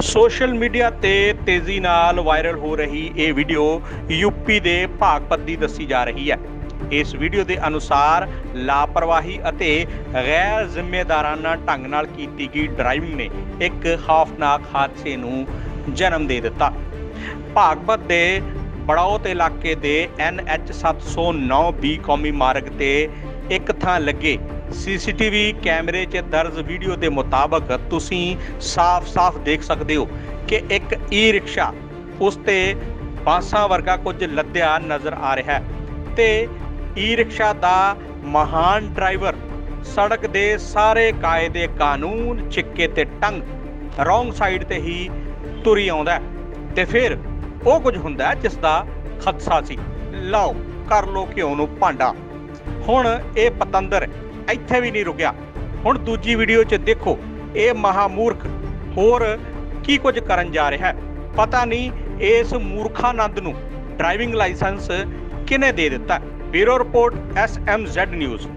Social media ਤੇ ਤੇਜ਼ੀ ਨਾਲ ਵਾਇਰਲ ਹੋ ਰਹੀ ਇਹ ਵੀਡੀਓ ਯੂਪੀ ਦੇ ਭਾਗਪਤ ਦੀ ਦੱਸੀ ਜਾ ਰਹੀ ਹੈ। ਇਸ ਵੀਡੀਓ ਦੇ ਅਨੁਸਾਰ ਲਾਪਰਵਾਹੀ ਅਤੇ ਗੈਰ ਜ਼ਿੰਮੇਦਾਰਾਨਾ ਢੰਗ ਨਾਲ ਕੀਤੀ ਗਈ ਡਰਾਈਵਿੰਗ ਨੇ ਇੱਕ ਖੌਫਨਾਕ ਹਾਦਸੇ ਨੂੰ ਜਨਮ ਦੇ ਦਿੱਤਾ। ਭਾਗਪਤ ਦੇ ਬੜੌਤ ਇਲਾਕੇ ਦੇ NH 709 ਬੀ ਕੌਮੀ ਮਾਰਗ ਤੇ ਇੱਕ ਥਾਂ ਲੱਗੇ ਸੀਸੀਟੀਵੀ ਕੈਮਰੇ 'ਚ ਦਰਜ ਵੀਡੀਓ ਦੇ ਮੁਤਾਬਕ ਤੁਸੀਂ ਸਾਫ਼-ਸਾਫ਼ ਦੇਖ ਸਕਦੇ ਹੋ ਕਿ ਇੱਕ ਈ ਰਿਕਸ਼ਾ ਉਸ ਤੇ ਬਾਂਸਾਂ ਵਰਗਾ ਕੁਝ ਲੱਦਿਆ ਨਜ਼ਰ ਆ ਰਿਹਾ ਹੈ ਤੇ ਈ ਰਿਕਸ਼ਾ ਦਾ ਮਹਾਨ ਡਰਾਈਵਰ ਸੜਕ ਦੇ ਸਾਰੇ ਕਾਇਦੇ ਕਾਨੂੰਨ ਚਿੱਕੇ ਤੇ ਟੰਗ ਰੋਂਗ ਸਾਈਡ ਤੇ ਹੀ ਤੁਰੀ ਆਉਂਦਾ ਹੈ। ਤੇ ਫਿਰ ਉਹ ਕੁਝ ਹੁੰਦਾ ਹੈ ਜਿਸ ਦਾ ਖਦਸ਼ਾ ਸੀ ਲਓ, ਕਰ ਲੋ ਘਿਓ ਨੂੰ ਭਾਂਡਾ ਹੁਣ ਇਹ ਪਤੰਦਰ ਇੱਥੇ ਵੀ ਨਹੀਂ ਰੁਕਿਆ। ਹੁਣ ਦੂਜੀ ਵੀਡੀਓ 'ਚ ਦੇਖੋ, ਇਹ ਮਹਾਮੂਰਖ ਹੋਰ ਕੀ ਕੁਝ ਕਰਨ ਜਾ ਰਿਹਾ ਹੈ? ਪਤਾ ਨਹੀਂ ਇਸ ਮੂਰਖਾਨੰਦ ਨੂੰ ਡਰਾਈਵਿੰਗ ਲਾਇਸੈਂਸ ਕਿਨੇ ਦੇ ਦਿੱਤਾ? Bureau report SMZ news